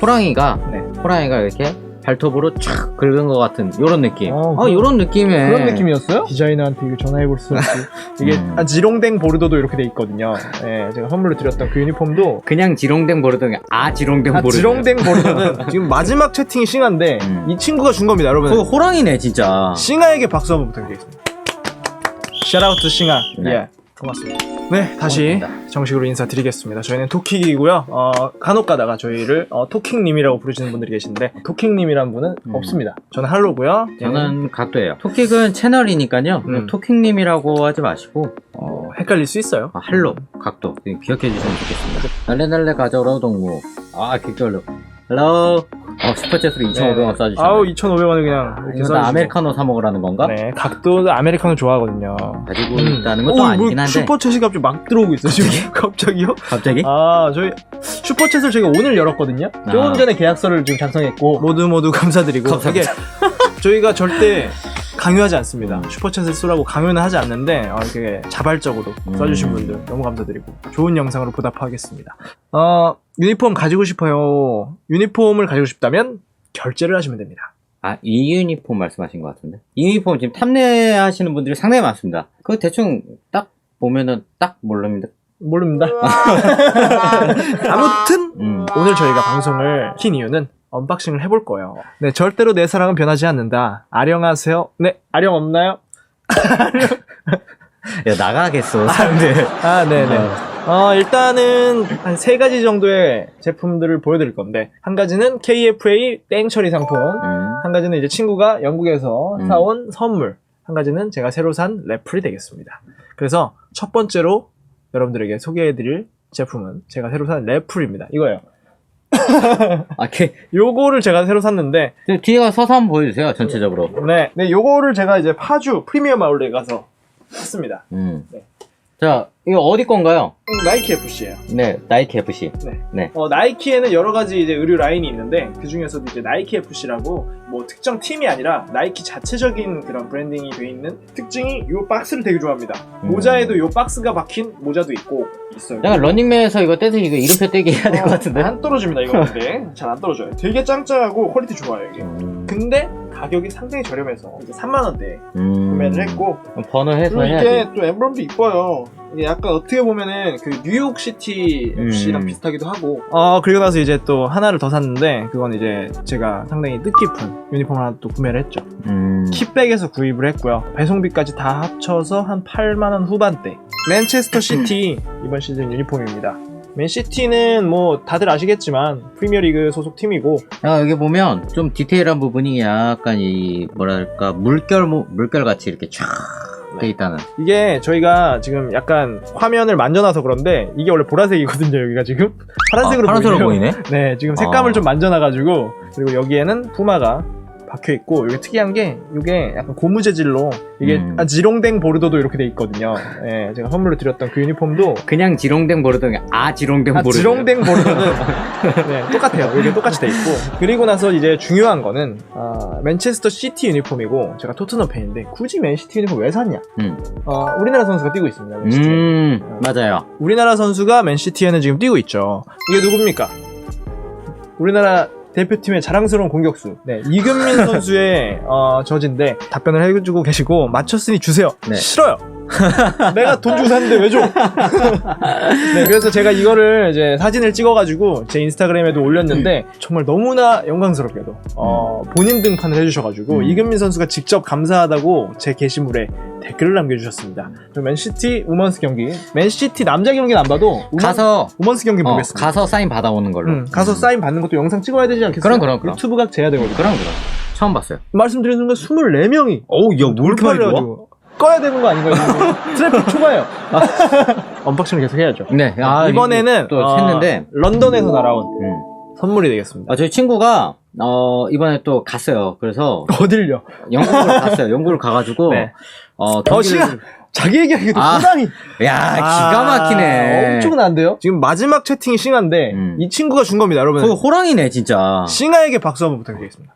호랑이가 네. 호랑이가 이렇게 발톱으로 촥 긁은 것 같은 이런 느낌. 어, 어, 이런 느낌의 그런 느낌이었어요? 디자이너한테 이거 전화해볼 수 없지. 이게 음. 아, 지롱댕 보르도도 이렇게 돼 있거든요. 예, 제가 선물로 드렸던 그 유니폼도 그냥 지롱댕 보르던 아 지롱댕 아, 보르. 지롱댕 보르도는 지금 마지막 채팅이 싱한데 음. 이 친구가 준 겁니다, 여러분. 그 호랑이네 진짜. 싱아에게 박수 한번 부탁드리겠습니다. 샤라우트 싱아. 네. 예. 고맙습니다. 네, 다시 고맙습니다. 정식으로 인사드리겠습니다. 저희는 토킥이고요. 어, 간혹 가다가 저희를 어, 토킥님이라고 부르시는 분들이 계신데 토킥님이란 분은 음. 없습니다. 저는 할로고요. 저는 각도예요. 토킥은 채널이니까요. 음. 토킥님이라고 하지 마시고 어, 헷갈릴 수 있어요. 아, 할로 각도 기억해 주시면 좋겠습니다. 날래날래 가져오라 동무. 아 기억절로. 헬로. 어 슈퍼챗으로 2,500원 써주시네. 네. 아우 2,500원을 그냥 이렇게 이거 써주시고. 다 아메리카노 사 먹으라는 건가? 네, 각도도 아메리카노 좋아하거든요. 가지고 음. 있다는 것도 오, 아니긴 뭐 한데 슈퍼챗이 갑자기 막 들어오고 있어요 지금 갑자기요? 갑자기 아 저희 슈퍼챗을 저희가 오늘 열었거든요. 조금 아. 전에 계약서를 지금 작성했고 모두 모두 감사드리고 감사합니다. 이게 저희가 절대 강요하지 않습니다. 음. 슈퍼챗을 쓰라고 강요는 하지 않는데 어, 이렇게 자발적으로 음. 써주신 분들 너무 감사드리고 좋은 영상으로 보답하겠습니다. 어 유니폼 가지고 싶어요. 유니폼을 가지고 싶다면 결제를 하시면 됩니다. 아, 이 유니폼 말씀하신 것 같은데. 이 유니폼 지금 탐내하시는 분들이 상당히 많습니다. 그거 대충 딱 보면은 딱 모릅니다. 모릅니다. 아무튼 음. 오늘 저희가 방송을 킨 이유는 언박싱을 해볼 거예요. 네, 절대로 내 사랑은 변하지 않는다. 아령하세요. 네, 아령 없나요? 야, 나가겠어, 사람들. 아, 네네. 어, 일단은 한 세 가지 정도의 제품들을 보여드릴 건데, 한 가지는 KFA 땡처리 상품, 음. 한 가지는 이제 친구가 영국에서 음. 사온 선물, 한 가지는 제가 새로 산 래플이 되겠습니다. 그래서 첫 번째로 여러분들에게 소개해드릴 제품은 제가 새로 산 래플입니다. 이거예요. 아, 걔, 요거를 제가 새로 샀는데, 저 뒤에 서서 한번 보여주세요, 전체적으로. 네, 네, 요거를 제가 이제 파주 프리미엄 아울렛에 가서 샀습니다. 음. 네. 자, 이거 어디 건가요? 나이키 FC예요. 네, 나이키 FC. 네. 네. 어, 나이키에는 여러 가지 이제 의류 라인이 있는데 그 중에서도 이제 나이키 FC라고 뭐 특정 팀이 아니라 나이키 자체적인 그런 브랜딩이 돼 있는 특징이 이 박스를 되게 좋아합니다. 음. 모자에도 이 박스가 박힌 모자도 있고 있어요. 약간 런닝맨에서 이거 떼서 이거 이름표 떼기 해야 될 것 같은데. 안 떨어집니다 이거 근데 잘 안 떨어져요. 되게 짱짱하고 퀄리티 좋아요 이게. 음. 근데 가격이 상당히 저렴해서 이제 3만 원대 음. 구매를 했고 번호해서 그리고 해야지. 이게 또 엠블럼도 이뻐요. 이게 약간 어떻게 보면은 그 뉴욕시티 음. 비슷하기도 하고. 어 그리고 나서 이제 또 하나를 더 샀는데 그건 이제 제가 상당히 뜻깊은 유니폼을 하나 또 구매를 했죠. 음. 킵백에서 구입을 했고요. 배송비까지 다 합쳐서 한 8만 원 후반대. 맨체스터 시티 이번 시즌 유니폼입니다. 맨시티는 뭐 다들 아시겠지만 프리미어리그 소속 팀이고 야, 여기 보면 좀 디테일한 부분이 약간 이 뭐랄까 물결 모- 물결 같이 이렇게 쫙돼 있다는. 이게 저희가 지금 약간 화면을 만져놔서 그런데 이게 원래 보라색이거든요 여기가 지금 파란색으로 아, 파란색으로 보이네요. 보이네. 네 지금 색감을 아. 좀 만져놔가지고 그리고 여기에는 푸마가 박혀 있고 이게 특이한 게 이게 약간 고무 재질로 이게 음. 아, 지롱댕 보르도도 이렇게 돼 있거든요. 예, 제가 선물로 드렸던 그 유니폼도 그냥 지롱댕 보르던 게 아 지롱댕 아, 보르. 지롱댕 보르도는 네, 똑같아요. 이게 똑같이 돼 있고 그리고 나서 이제 중요한 거는 아, 맨체스터 시티 유니폼이고 제가 토트넘 팬인데 굳이 맨시티 유니폼 왜 샀냐? 음. 어, 우리나라 선수가 뛰고 있습니다. 맨시티. 음 맞아요. 우리나라 선수가 맨시티에는 지금 뛰고 있죠. 이게 누굽니까? 우리나라 대표팀의 자랑스러운 공격수. 네, 이금민 선수의 어, 저지인데 답변을 해주고 계시고 맞췄으니 주세요. 네. 싫어요. 내가 돈 주고 샀는데 왜 줘? 네, 그래서 제가 이거를 이제 사진을 찍어가지고 제 인스타그램에도 올렸는데 정말 너무나 영광스럽게도 어, 본인 등판을 해주셔가지고 음. 이금민 선수가 직접 감사하다고 제 게시물에 댓글을 남겨주셨습니다. 저 맨시티 우먼스 경기, 맨시티 남자 경기는 안 봐도 우먼, 가서 우먼스 경기 어, 보겠습니다. 가서 사인 받아오는 걸로. 음, 가서 음. 사인 받는 것도 영상 찍어야 되지 않겠어요? 그럼, 그럼, 그럼. 유튜브 각 재야 되거든요. 그럼 그럼. 처음 봤어요. 말씀드린 순간 24명이 어우 야왜 이렇게 많이 들어와? 꺼야 되는 거 아닌가요? 지금? 트래픽 초과예요. 언박싱을 계속 해야죠. 네. 아, 이번에는 또 어, 했는데. 런던에서 날아온 음. 선물이 되겠습니다. 아, 저희 친구가 어 이번에 또 갔어요. 그래서 어딜요? 영국을 갔어요. 영국을 가가지고 네. 어더 시간 자기 얘기하기도 아. 호랑이 야 기가 막히네. 엄청난데요? 지금 마지막 채팅이 싱한데 음. 이 친구가 준 겁니다, 여러분. 그 호랑이네 진짜. 싱아에게 박수 한번 부탁드리겠습니다.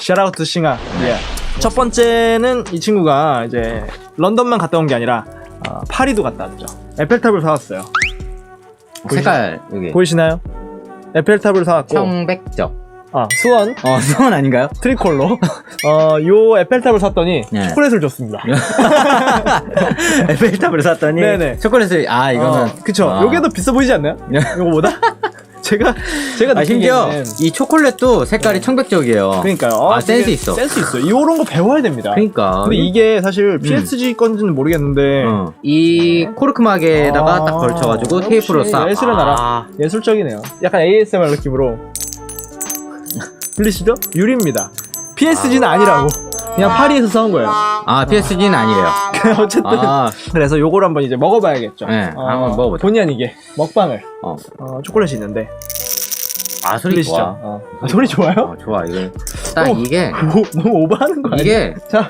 샤라우트 싱아. 예. 첫 번째는 이 친구가 이제 런던만 갔다 온 게 아니라 어, 파리도 갔다 왔죠. 에펠탑을 사왔어요. 색깔 여기. 보이시나요? 에펠탑을 사왔고 청백적. 아 수원 어, 수원 아닌가요? 트리콜로 어 요 에펠탑을 샀더니 네. 초콜릿을 줬습니다. 에펠탑을 샀더니 네네. 초콜릿을 아 이거는 어, 그쵸. 아. 요게 더 비싸 보이지 않나요? 요거보다? 제가 제가 아 심지어 느끼기에는 이 초콜릿도 색깔이 청백적이에요. 그러니까요. 아, 센스 되게 있어. 센스 있어. 이런 거 배워야 됩니다. 그러니까 근데 이게 사실 PSG 건지는 모르겠는데 어. 이 코르크막에다가 아, 딱 걸쳐가지고 역시 테이프로 싹. 예술의 나라. 아, 예술적이네요. 약간 ASMR 느낌으로 들리시죠? 유리입니다. PSG는 아니라고. 그냥 파리에서 사온 거예요. 아 PSG는 아니래요. 어쨌든 아, 그래서 요걸 한번 이제 먹어봐야겠죠. 네, 한번 먹어보죠. 본의 아니게 먹방을 어. 어, 초콜릿이 있는데 아 소리 들리시죠? 좋아. 어. 아, 소리 좋아요? 어, 좋아 이거. 딱 오. 이게 오, 너무 오버하는 거 아니야? 이게 자,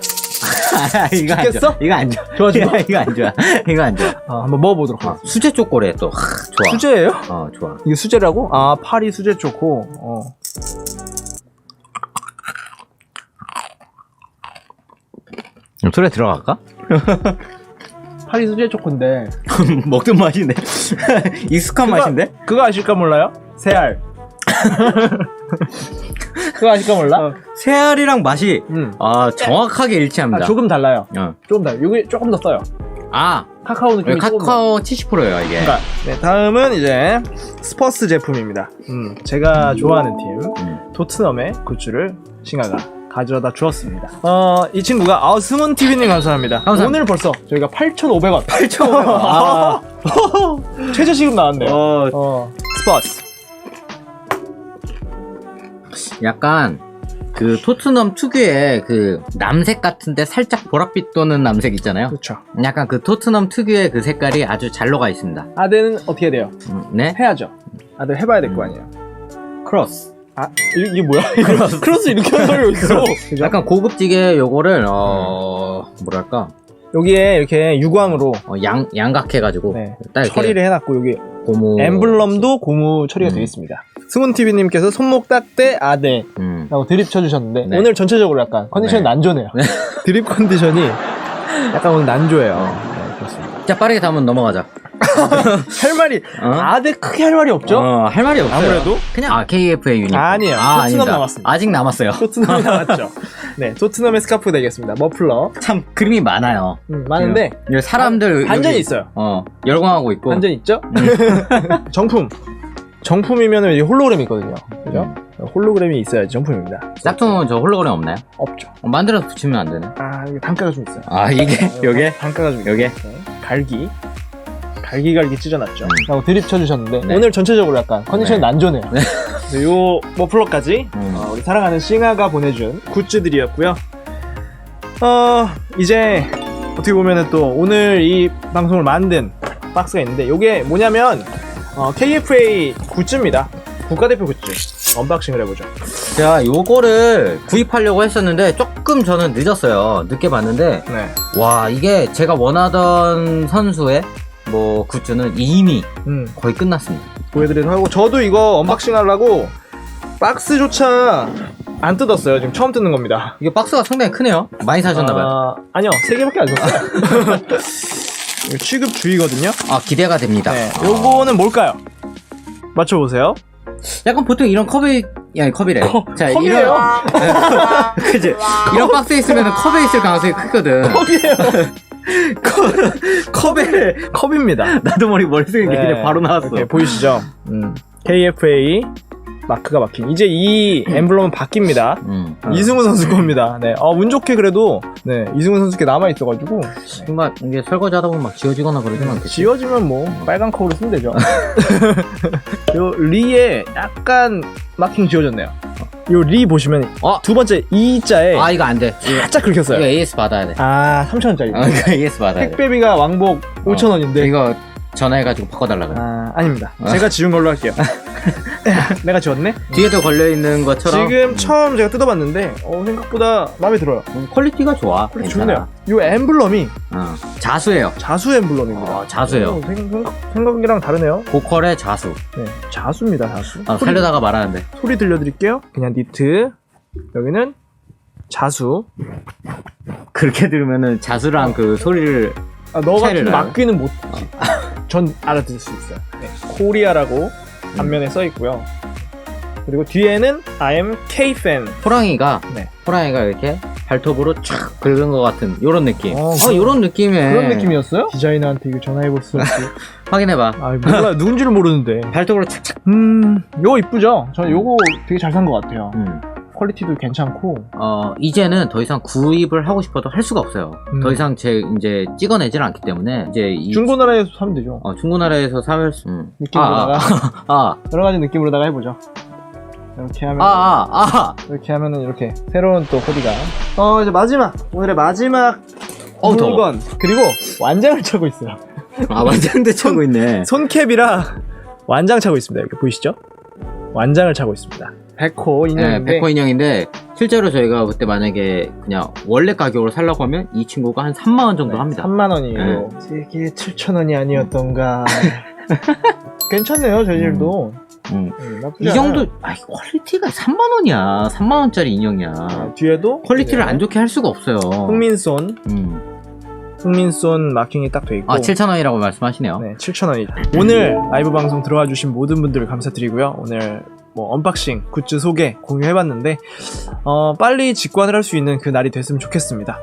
이거 안 죽겠어? 좋아. 이거 안 좋아. 좋아, 좋아. 이거 안 좋아. 이거 안 좋아. 어, 한번 먹어보도록 어, 하겠습니다. 수제 초콜릿 또 하, 좋아. 수제예요? 어 좋아. 이게 수제라고? 아, 파리 수제 초코. 어. 소리 들어갈까? 파리 수제 초코인데 먹던 맛이네. 익숙한 그거- 맛인데? 그거 아실까 몰라요? 새알. 그거 아실까 몰라? 새알이랑 맛이 음. 아 정확하게 일치합니다. 아, 조금 달라요. 어. 조금 달라요. 여기 조금 더 써요. 아 카카오 느낌이 조금 더. 카카오 70%예요 이게. 그러니까 네, 다음은 이제 스퍼스 제품입니다. 음, 제가 좋아하는 팀 음. 토트넘의 굿즈를 싱가가 가져다 주었습니다. 어, 이 친구가 아, 승훈 TV님 감사합니다. 감사합니다. 오늘 벌써 저희가 8,500원. 8,500원. 아. 최저 시급 나왔네요. 어, 어, 스퍼스. 약간 그 토트넘 특유의 그 남색 같은데 살짝 보랏빛 도는 남색 있잖아요. 그렇죠. 약간 그 토트넘 특유의 그 색깔이 아주 잘 녹아 있습니다. 아대는 어떻게 돼요? 음, 네. 해야죠. 아들 해봐야 될 거 아니에요. 크로스. 아, 이게, 이게 뭐야? 크로스 이렇게 하는 사람이 있어. 그죠? 약간 고급지게 요거를 어 뭐랄까 여기에 이렇게 유광으로 어, 양 양각해가지고 네, 딱 이렇게 처리를 해놨고 여기 고무 엠블럼도 고무 처리가 음. 되어 있습니다. 승훈TV님께서 손목 딱대 아대 음. 라고 드립 쳐주셨는데 네. 오늘 전체적으로 약간 컨디션이 네. 난조네요. 네. 드립 컨디션이 약간 오늘 난조예요. 네, 그렇습니다. 자 빠르게 다음 넘어가자. 할 말이 어? 아대 크게 할 말이 없죠? 어, 할 말이 없어요. 아무래도? 그냥 아 KFA 유니폼. 아니에요. 아, 토트넘 아닙니다. 남았습니다. 아직 남았어요. 토트넘이 나왔죠. 네, 토트넘의 스카프 되겠습니다. 머플러 참 그림이 많아요. 음, 많은데 이거 사람들 반전이 여기, 있어요. 어 열광하고 있고. 반전 있죠? 정품. 정품이면 홀로그램이 있거든요. 그죠? 홀로그램이 있어야지 정품입니다. 짝퉁은 저 홀로그램 없나요? 없죠. 어, 만들어서 붙이면 안 되네. 아, 이게 단가가 좀 있어요. 아 이게 요게 단가가 좀 있어요. 요게 네. 갈기. 갈기갈기 찢어놨죠. 음. 라고 드립 쳐주셨는데 네. 오늘 전체적으로 약간 컨디션이 네. 난조네요. 네. 그래서 요 머플러까지 음. 어, 우리 사랑하는 싱아가 보내준 굿즈들이었고요. 어 이제 어떻게 보면은 또 오늘 이 방송을 만든 박스가 있는데 이게 뭐냐면 어, KFA 굿즈입니다. 국가대표 굿즈 언박싱을 해보죠. 제가 요거를 구입하려고 했었는데 조금 저는 늦었어요. 늦게 봤는데 네. 와 이게 제가 원하던 선수의 뭐 굿즈는 이미 음, 거의 끝났습니다. 보여드리도록 하고 저도 이거 언박싱 하려고 박스조차 안 뜯었어요. 지금 처음 뜯는 겁니다. 이게 박스가 상당히 크네요. 많이 사셨나봐요. 아, 아니요, 세 개밖에 안 샀어요. 이거 취급 주의거든요. 아 기대가 됩니다. 네, 아. 요거는 뭘까요? 맞춰보세요. 약간 보통 이런 컵이 아니 컵이래. 자 컵이에요. 이런 그지 이런 박스에 있으면 컵에 있을 가능성이 크거든. 컵이에요. 컵 컵에 컵입니다. 나도 모르게 머릿속에 네, 그냥 바로 나왔어. 이렇게 보이시죠? 음, KFA 마크가 박힌. 이제 이 엠블럼은 바뀝니다. 음. 이승우 선수 겁니다. 네, 어, 운 좋게 그래도 네 이승우 선수께 남아 있어가지고 정말 이게 설거지 하다 보면 막 지워지거나 그러진 않겠지. 지워지면 뭐 빨간 컵으로 쓰면 되죠. 요 리에 약간 마킹 지워졌네요. 요 리 보시면 어? 두 번째 이 자에 아 이거 안 돼. 이거, 살짝 긁혔어요. 이거 AS 받아야 돼. 아 3천 원짜리. 아 이거 AS 받아야 돼. 택배비가 왕복 5천 원인데 이거 전화해가지고 바꿔달라 그래. 아 아닙니다. 아. 제가 지운 걸로 할게요. 내가 지웠네. 뒤에도 걸려 있는 것처럼 지금 처음 제가 뜯어봤는데 어, 생각보다 마음에 들어요. 음, 퀄리티가 좋아. 그래 괜찮아. 좋네요. 요 엠블럼이 어, 자수예요. 자수 엠블럼입니다. 어, 자수예요. 오, 생, 생각, 생각이랑 다르네요. 고퀄의 자수. 네, 자수입니다. 자수. 아, 소리, 살려다가 말하는데. 소리 들려드릴게요. 그냥 니트. 여기는 자수. 그렇게 들으면은 자수랑 그 소리를 아, 너 차이를 같은 알아요? 막귀는 못. 전 알아들을 수 있어요. 네, 코리아라고 앞면에 써 있고요. 그리고 뒤에는 I am K-fan. 호랑이가 네. 호랑이가 이렇게 발톱으로 촥 긁은 것 같은 요런 느낌. 어, 어, 그런- 요런 느낌의 그런 느낌이었어요? 디자이너한테 이거 전화해 볼 수 없지. 확인해봐. 아, 몰라. 누군지를 모르는데. 발톱으로 착착. 음, 요거 이쁘죠? 저는 요거 되게 잘 산 것 같아요. 음. 퀄리티도 괜찮고. 어, 이제는 더 이상 구입을 하고 싶어도 할 수가 없어요. 음. 더 이상 제 이제 찍어내질 않기 때문에 이제 이 중고나라에서 사면 되죠. 어, 중고나라에서 사면 수 음. 느낌으로다가 아, 아, 여러 가지 느낌으로다가 해보죠. 이렇게 하면 아, 아, 아. 이렇게 하면은 이렇게 새로운 또 코디가. 어 이제 마지막 오늘의 마지막 어우, 더워. 물건 그리고 완장을 차고 있어요. 아, 완장대 차고 있네. 손캡이라 완장 차고 있습니다. 이렇게 보이시죠? 완장을 차고 있습니다. 백호 네, 인형인데 백호 인형인데 실제로 저희가 그때 만약에 그냥 원래 가격으로 살려고 하면 이 친구가 한 3만 원 정도 합니다. 3만 원이에요. 이게 7천 원이 아니었던가. 괜찮네요 재질도. 음. 음, 나쁘지 이 정도 않아요. 아 퀄리티가 3만 원이야. 3만 원짜리 인형이야. 아, 뒤에도 퀄리티를 네. 안 좋게 할 수가 없어요. 흥민손 음. 흥민손 마킹이 딱 돼 있고. 아 7천 원이라고 말씀하시네요. 네, 7,000원이죠. 오늘 라이브 방송 들어와 주신 모든 분들 감사드리고요. 오늘 뭐 언박싱, 굿즈 소개 공유해봤는데 어, 빨리 직관을 할 수 있는 그 날이 됐으면 좋겠습니다.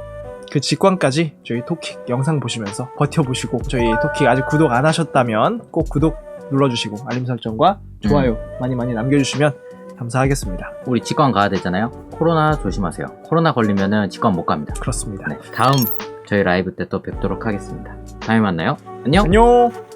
그 직관까지 저희 토킥 영상 보시면서 버텨보시고 저희 토킥 아직 구독 안 하셨다면 꼭 구독 눌러주시고 알림 설정과 좋아요 많이 많이 남겨주시면 감사하겠습니다. 우리 직관 가야 되잖아요. 코로나 조심하세요. 코로나 걸리면은 직관 못 갑니다. 그렇습니다. 네, 다음 저희 라이브 때 또 뵙도록 하겠습니다. 다음에 만나요. 안녕. 안녕.